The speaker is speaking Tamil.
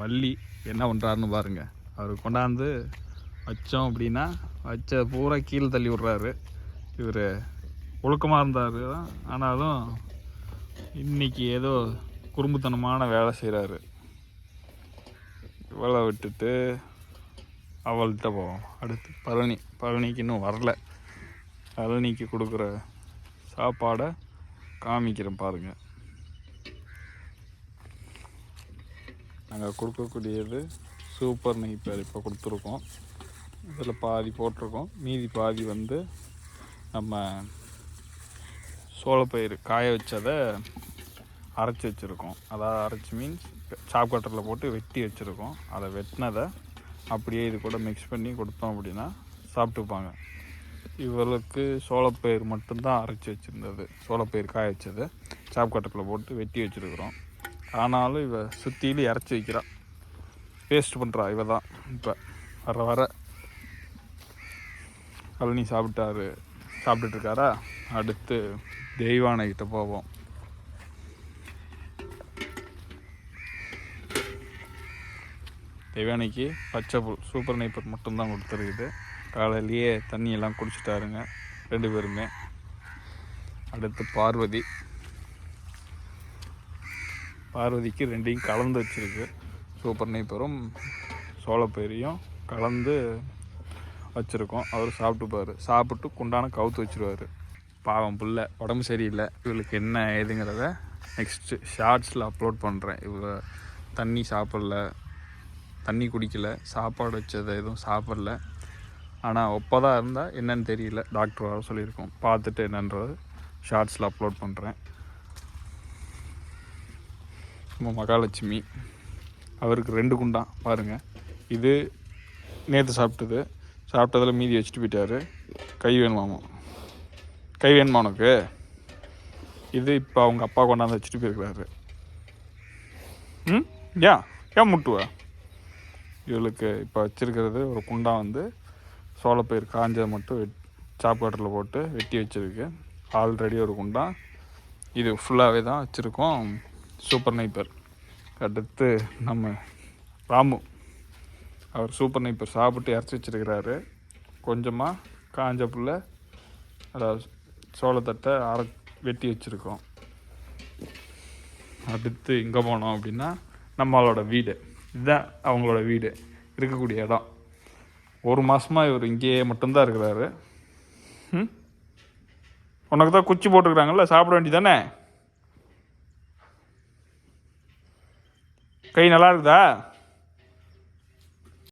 வள்ளி என்ன பண்ணுறாருன்னு பாருங்கள் அவர் கொண்டாந்து வச்சோம் அப்படின்னா வச்ச பூரா கீழே தள்ளி விட்றாரு. இவர் ஒழுக்கமாக இருந்தார். தான் ஆனாலும் இன்றைக்கி ஏதோ குறும்புத்தனமான வேலை செய்கிறாரு இவளை விட்டுட்டு அவள்கிட்ட போவோம். அடுத்து பழனி. பழனிக்கு இன்னும் வரல. பழனிக்கு கொடுக்குற சாப்பாடை காமிக்கிறேன் பாருங்கள் நாங்கள் கொடுக்கக்கூடியது சூப்பர் நெய்ப்பர் இப்போ கொடுத்துருக்கோம். இதில் பாதி போட்டிருக்கோம். மீதி பாதி வந்து நம்ம சோளப்பயிர் காய வச்சதை அரைச்சி வச்சுருக்கோம். அதாவது அரைச்சி மீன்ஸ் சாப் கட்டரில் போட்டு வெட்டி வச்சுருக்கோம். அதை வெட்டினதை அப்படியே இது கூட மிக்ஸ் பண்ணி கொடுத்தோம் அப்படின்னா சாப்பிட்டுப்பாங்க. இவளுக்கு சோளப்பயிர் மட்டும்தான் அரைச்சி வச்சுருந்தது. சோளப்பயிர் காய வச்சது. சாப் கட்டரில் போட்டு வெட்டி வச்சுருக்குறோம். ஆனாலும் இவ சுற்றிலும் இறச்சி வைக்கிறா. வேஸ்ட் பண்ணுறா இவ தான் இப்போ வர வர கழனி சாப்பிட்டாரு. சாப்பிட்டுட்டு இருக்காரா? அடுத்து தெய்வானை கிட்ட போவோம். தெய்வானைக்கு பச்சை புல் சூப்பர் நைப்பர் மட்டும்தான் கொடுத்துருக்குது. காலையிலேயே தண்ணியெல்லாம் குடிச்சிட்டாருங்க. ரெண்டு பேருமே. அடுத்து பார்வதி. பார்வதிக்கு ரெண்டையும் கலந்து வச்சுருக்கு. சூப்பர் நெய்ப்பரும் சோளப்பயிரையும் கலந்து வச்சுருக்கோம். அவர் சாப்பிட்டுப்பார். சாப்பிட்டு குண்டான கவுத்து வச்சிருவார். பாவம் புள்ள உடம்பு சரியில்லை. இவளுக்கு என்ன ஏதுங்கிறத நெக்ஸ்ட்டு ஷார்ட்ஸில் அப்லோட் பண்ணுறேன் இவ தண்ணி சாப்பிடல தண்ணி குடிக்கல சாப்பாடு வச்சதை எதுவும் சாப்பிடல. ஆனால் ஒப்பதாக இருந்தால் என்னன்னு தெரியல. டாக்டர் வர சொல்லியிருக்கோம். பார்த்துட்டு என்னன்றது ஷார்ட்ஸில் அப்லோட் பண்ணுறேன் நம்ம மகாலட்சுமி. அவருக்கு ரெண்டு குண்டான் பாருங்கள் இது நேற்று சாப்பிட்டது. சாப்பிட்டதில் மீதி வச்சுட்டு போயிட்டாரு. கை வேணுமாமா? கை வேணுமா உனக்கு? இது இப்போ அவங்க அப்பா கொண்டாந்து வச்சுட்டு போயிருக்கிறாரு. ம்? ஏன் ஏன் முட்டுவ? இவளுக்கு இப்போ வச்சிருக்கிறது ஒரு குண்டா வந்து சோளப்பயிர் காஞ்சதை மட்டும் வெட் சாப்பாட்டில் போட்டு வெட்டி வச்சிருக்கு. ஆல்ரெடி ஒரு குண்டா. இது ஃபுல்லாகவே தான் வச்சுருக்கோம். சூப்பர் நைப்பர். அடுத்து நம்ம ராமு. அவர் சூப்பர் நைப்பர் சாப்பிட்டு இறச்சி வச்சிருக்கிறாரு. கொஞ்சமாக காஞ்ச புல்ல அதாவது சோளத்தட்டை அரை வெட்டி வச்சுருக்கோம். அடுத்து இங்கே போனோம் அப்படின்னா நம்மளோட வீடு. இதுதான் அவங்களோட வீடு. இருக்கக்கூடிய இடம். ஒரு மாதமாக இவர் இங்கேயே மட்டும்தான் இருக்கிறாரு. உனக்கு தான் குச்சி போட்டுருக்குறாங்கல்ல சாப்பிட வேண்டியதானே? கை நல்லா இருக்குதா